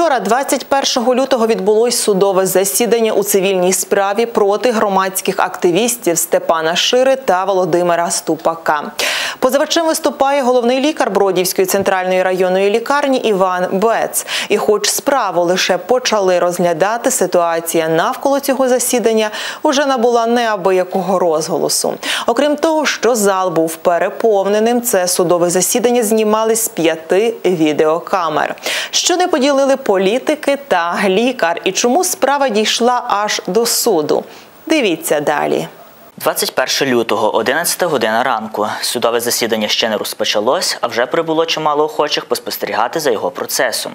Вчора, 21 лютого, відбулось судове засідання у цивільній справі проти громадських активістів Степана Шири та Володимира Ступака. Позивачем виступає головний лікар Бродівської центральної районної лікарні Іван Бец. І, хоч справу лише почали розглядати, ситуація навколо цього засідання уже набула неабиякого розголосу. Окрім того, що зал був переповненим, це судове засідання знімали з п'яти відеокамер. Що не поділили політики та лікар, і чому справа дійшла аж до суду? Дивіться далі. 21 лютого, 11 година ранку. Судове засідання ще не розпочалось, а вже прибуло чимало охочих поспостерігати за його процесом.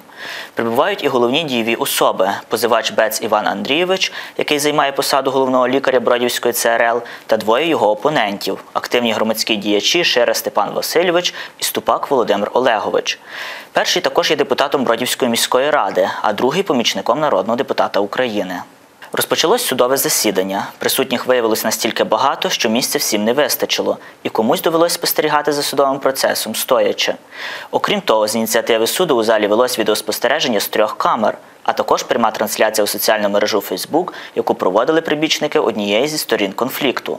Прибувають і головні дієві особи: позивач Бец Іван Андрійович, який займає посаду головного лікаря Бродівської ЦРЛ, та двоє його опонентів активні громадські діячі Шера Степан Васильович і Ступак Володимир Олегович. Перший також є депутатом Бродівської міської ради, а другий помічником народного депутата України. Розпочалось судове засідання. Присутніх виявилось настільки багато, що місця всім не вистачило, і комусь довелось спостерігати за судовим процесом, стоячи. Окрім того, з ініціативи суду у залі велось відеоспостереження з трьох камер, а також пряма трансляція у соціальну мережу Facebook, яку проводили прибічники однієї зі сторін конфлікту.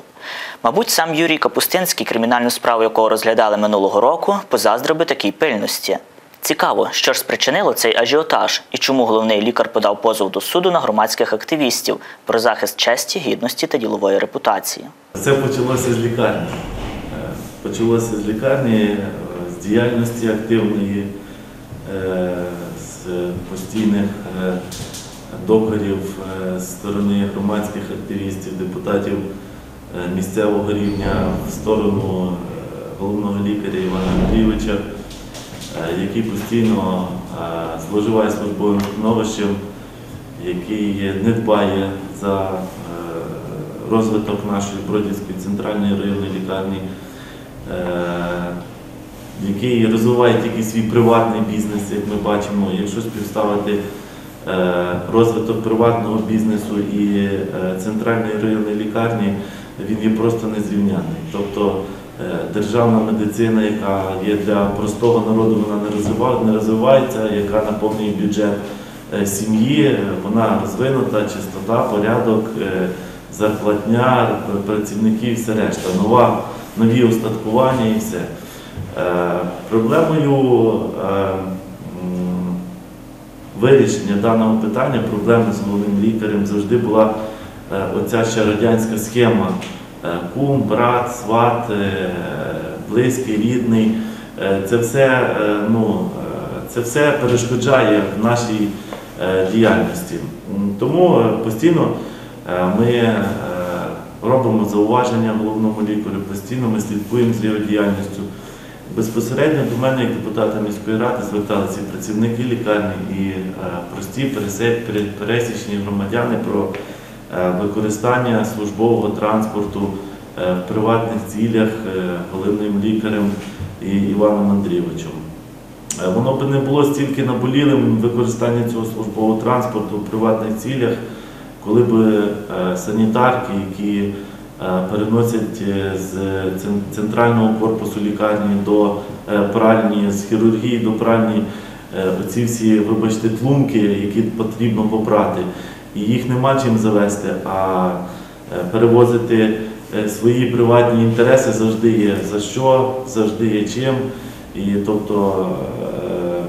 Мабуть, сам Юрій Капустинський, кримінальну справу якого розглядали минулого року, позаздрив би такій пильності. Цікаво, що ж спричинило цей ажіотаж і чому головний лікар подав позов до суду на громадських активістів про захист честі, гідності та ділової репутації. Це почалося з лікарні. Е, Почалося з лікарні, е, з діяльності активної, е, з постійних договорів з сторони громадських активістів, депутатів місцевого рівня в сторону головного лікаря Івана Андрійовича, який постійно е, зловживає службовим становищем, який не дбає за е, розвиток нашої Бродівської центральної районної лікарні, е, який розвиває тільки свій приватний бізнес, як ми бачимо. Якщо співставити е, розвиток приватного бізнесу і е, центральної районної лікарні, він є просто незрівнянний. Тобто е, державна медицина, яка є для простого народу, вона не розвивається, яка наповнює бюджет е, сім'ї, е, вона розвинута, чистота, порядок, е, зарплатня, працівників, все решта, нова, нові устаткування і все. Е, Проблемою е, вирішення даного питання, проблеми з головним лікарем завжди була е, оця ще радянська схема е, кум, брат, сват, е, близький, рідний. Е, Це все, е, ну, е, це все перешкоджає в нашій е, діяльності. Тому е, постійно е, ми е, робимо зауваження головному лікарю, постійно ми слідкуємо за його діяльністю. Безпосередньо до мене, як депутата міської ради, зверталися працівники лікарні і е, прості пересічні громадяни про е, використання службового транспорту е, в приватних цілях е, головним лікарем Іваном Андрійовичем. Е, Воно би не було стільки наболілим використання цього службового транспорту в приватних цілях, коли б е, санітарки, які е, переносять е, з центрального корпусу лікарні до е, пральні, з хірургії до пральні, е, оці всі, вибачте, тлумки, які потрібно попрати, і їх нема чим завести, а е, перевозити е, свої приватні інтереси завжди є за що, завжди є чим. І тобто е,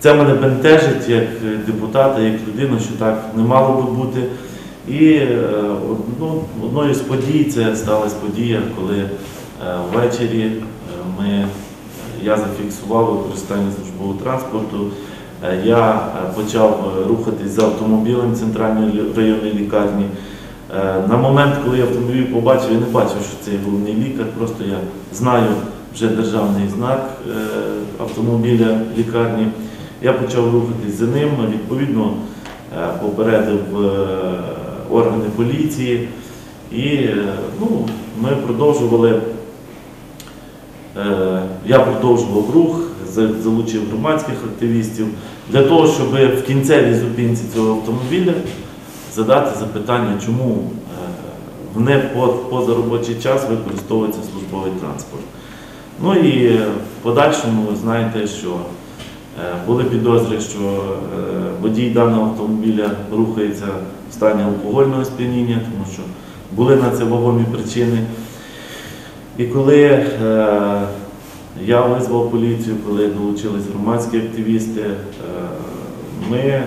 це мене бентежить як депутата, як людину, що так не мало би бути. І одну, одною з подій це сталася подія, коли ввечері ми, я зафіксував використання службового транспорту. Е, Я е, почав е, рухатись за автомобілем центральної районної лікарні. На момент, коли я автомобіль побачив, я не бачив, що це головний лікар, просто я знаю вже державний знак автомобіля лікарні. Я почав рухатись за ним, відповідно попередив органи поліції, і ну, ми продовжували. Я продовжував рух, залучив громадських активістів для того, щоб в кінцевій зупинці цього автомобіля задати запитання, чому е, в не позаробочий час використовується службовий транспорт. Ну і в подальшому ви знаєте, що Е, Були підозри, що е, водій даного автомобіля рухається в стані алкогольного сп'яніння, тому що були на це вагомі причини. І коли е, я визвав поліцію, коли долучились громадські активісти, е, ми е,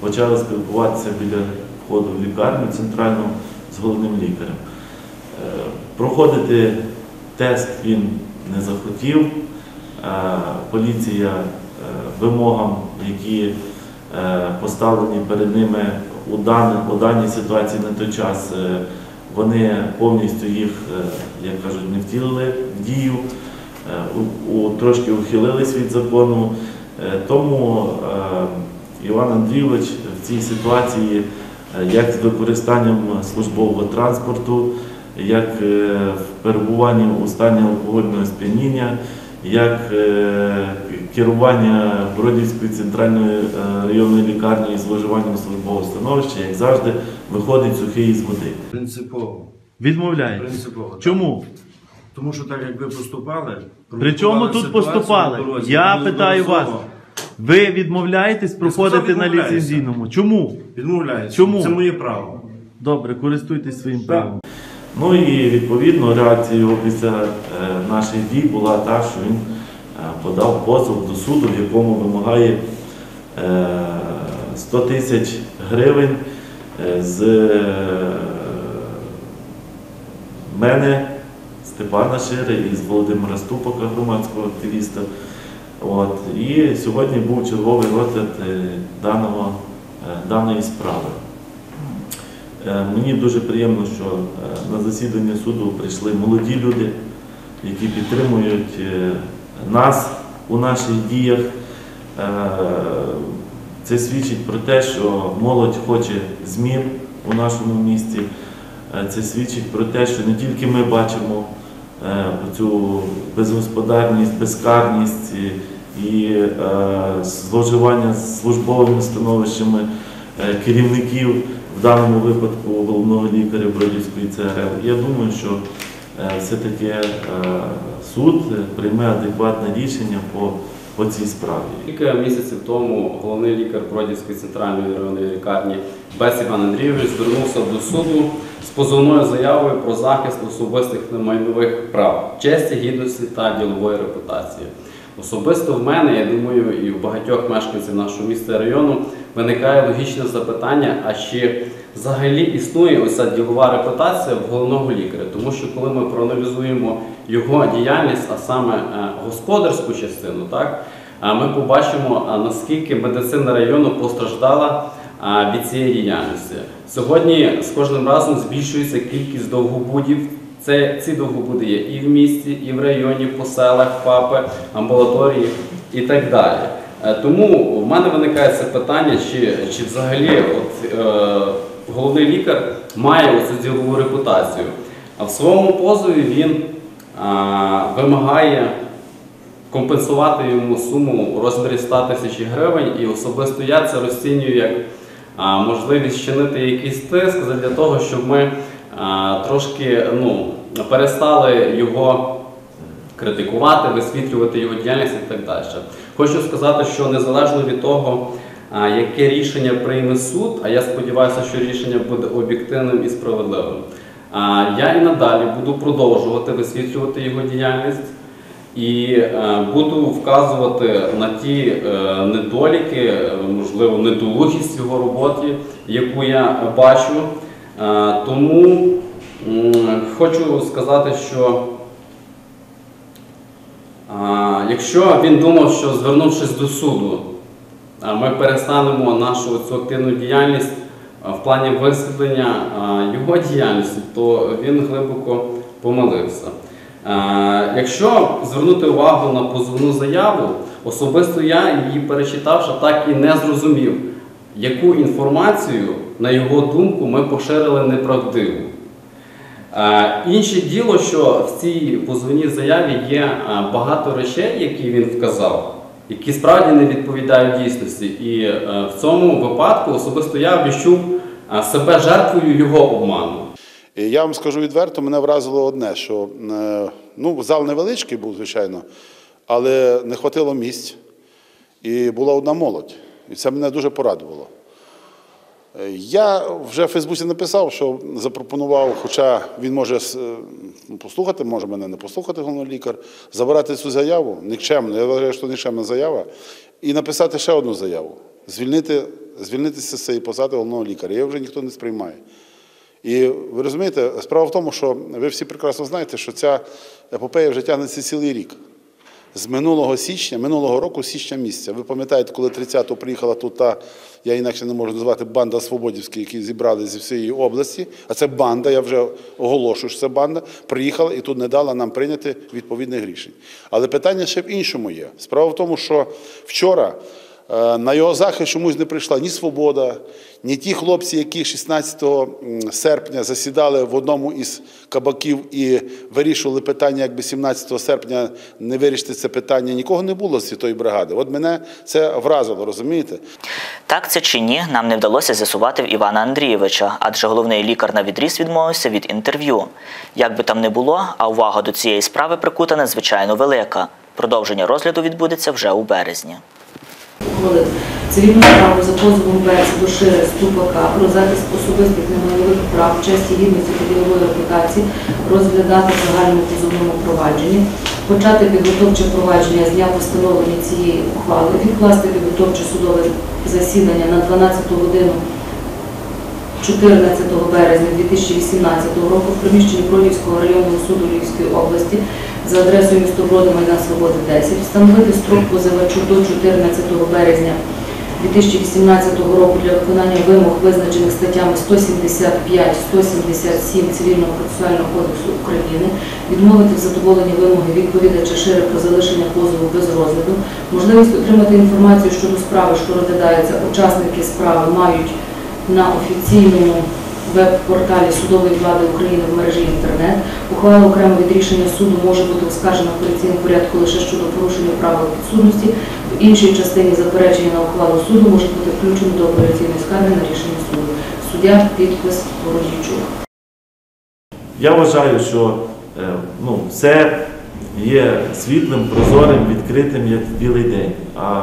почали спілкуватися біля входу в лікарню центральну з головним лікарем. Е, Проходити тест він не захотів. Поліція вимогам, які поставлені перед ними у, дан, у даній ситуації на той час, вони повністю їх, як кажуть, не втілили в дію, трошки ухилились від закону. Е, Тому е, Іван Андрійович в цій ситуації, е, як з використанням службового транспорту, як е, в перебуванні у стані алкогольного сп'яніння, як е, керування Бродівської центральної е, районної лікарні з виживанням службового становища, як завжди, виходить сухий із води. Принципово. Відмовляєте. Принципово. Чому? Тому що так як ви поступали, При чому тут поступали? дорозі, Я питаю вас. Ви відмовляєтесь проходити на відмовляюся. ліцензійному. Чому? Відмовляюся. Чому? Це моє право. Добре, користуйтесь своїм правом. Ну і відповідно реакція його після е, наших дій була та, що він е, подав позов до суду, в якому вимагає е, 100 тисяч гривень е, з е, мене, Степана Шири і з Володимира Ступака, громадського активіста. От. І сьогодні був черговий розгляд е, даного, е, даної справи. Е, Мені дуже приємно, що на засідання суду прийшли молоді люди, які підтримують нас у наших діях. Це свідчить про те, що молодь хоче змін у нашому місті. Це свідчить про те, що не тільки ми бачимо цю безгосподарність, безкарність і- е, зловживання службовими становищами е, керівників, в даному випадку головного лікаря Бродівської ЦРЛ. Я думаю, що е, все-таки е, суд е, прийме адекватне рішення по, по цій справі. Кілька місяців тому головний лікар Бродівської центральної районної лікарні Бес Іван Андрійович звернувся до суду з позовною заявою про захист особистих немайнових прав, честі, гідності та ділової репутації. Особисто в мене, я думаю, і в багатьох мешканців нашого міста і району виникає логічне запитання: а чи взагалі існує ось ця ділова репутація в головного лікаря? Тому що коли ми проаналізуємо його діяльність, а саме е, господарську частину, так ми побачимо, наскільки медицина району постраждала від цієї діяльності. Сьогодні з кожним разом збільшується кількість довгобудів. Ці довгобуди є і в місті, і в районі, по селах, ФАПи, амбулаторії і так далі. Е, Тому в мене виникає це питання, чи, взагалі е, головний лікар має оцю ділову репутацію. А в своєму позові він вимагає компенсувати йому суму у розмірі 100 тисяч гривень, і особисто я це розцінюю як можливість чинити якийсь тиск для того, щоб ми трошки ну, перестали його критикувати, висвітлювати його діяльність і так далі. Хочу сказати, що незалежно від того, яке рішення прийме суд, а я сподіваюся, що рішення буде об'єктивним і справедливим. Я і надалі буду продовжувати висвітлювати його діяльність і е, буду вказувати на ті е, недоліки, е, можливо, недолугість в його роботі, яку я бачу. Тому хочу сказати, що Якщо він думав, що звернувшись до суду, ми перестанемо нашу активну діяльність в плані висвітлення його діяльності, то він глибоко помилився. Якщо звернути увагу на позовну заяву, особисто я її перечитавши, так і не зрозумів, яку інформацію, на його думку, ми поширили неправдиву. Інше діло, що в цій позовній заяві є багато речей, які він вказав, які справді не відповідають дійсності. І е, в цьому випадку особисто я відчув е, себе жертвою його обману. Я вам скажу відверто, мене вразило одне, що е, ну, зал невеличкий був, звичайно, але не хватило місць. і була одна молодь. І це мене дуже порадувало. Я вже в Фейсбуці написав, що запропонував, хоча він може е, послухати, може мене не послухати головний лікар, забирати цю заяву, нікчемну, я вважаю, що нікчемна заява, і написати ще одну заяву. Звільнити, звільнитися з цієї посади головного лікаря. Її вже ніхто не сприймає. І ви розумієте, справа в тому, що ви всі прекрасно знаєте, що ця епопея вже тягнеться цілий рік. З минулого січня, минулого року, січня місяця. Ви пам'ятаєте, коли 30-го приїхала тут та, я інакше не можу назвати, банда Свободівська, які зібрали зі всієї області, а це банда, я вже оголошую, що це банда, приїхала і тут не дала нам прийняти відповідних рішень. Але питання ще в іншому є. Справа в тому, що вчора на його захист чомусь не прийшла ні Свобода, ні ті хлопці, які 16 серпня засідали в одному із кабаків і вирішували питання, якби 17 серпня не вирішити це питання. Нікого не було з святої бригади. От мене це вразило, розумієте? Так це чи ні, нам не вдалося з'ясувати в Івана Андрійовича, адже головний лікар на відріз відмовився від інтерв'ю. Як би там не було, а увага до цієї справи прикута надзвичайно велика. Продовження розгляду відбудеться вже у березні. Ухвалив цивільну справу за позовом БЕЦ до Шири Ступака про захист особистих немайнових прав, честі, гідності та ділової репутації розглядати в загальному позовному провадженні, почати підготовче провадження з дня постановлення цієї ухвали, відкласти підготовче судове засідання на 12 годину 14 березня 2018 року в приміщенні Бродівського районного суду Львівської області за адресою місто Броди Майдан Свободи 10, встановити строк позивачу до 14 березня 2018 року для виконання вимог, визначених статтями 175, 177 Цивільного процесуального кодексу України, відмовити в задоволенні вимоги відповідача шире про залишення позову без розгляду, можливість отримати інформацію щодо справи, що розглядається, учасники справи мають на офіційному веб-порталі судової влади України в мережі інтернет. Ухвала окремо від рішення суду може бути оскаржена в операційному порядку лише щодо порушення правил підсудності. В іншій частині заперечення на ухвалу суду може бути включено до операційної скарги на рішення суду. Суддя підпис Бородійчук. Я вважаю, що е, ну, все є світлим, прозорим, відкритим, як білий день. А,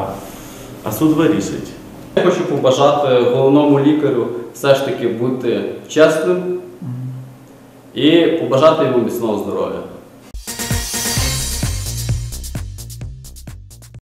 а суд вирішить. Я хочу побажати головному лікарю все ж таки бути чесним і побажати йому міцного здоров'я.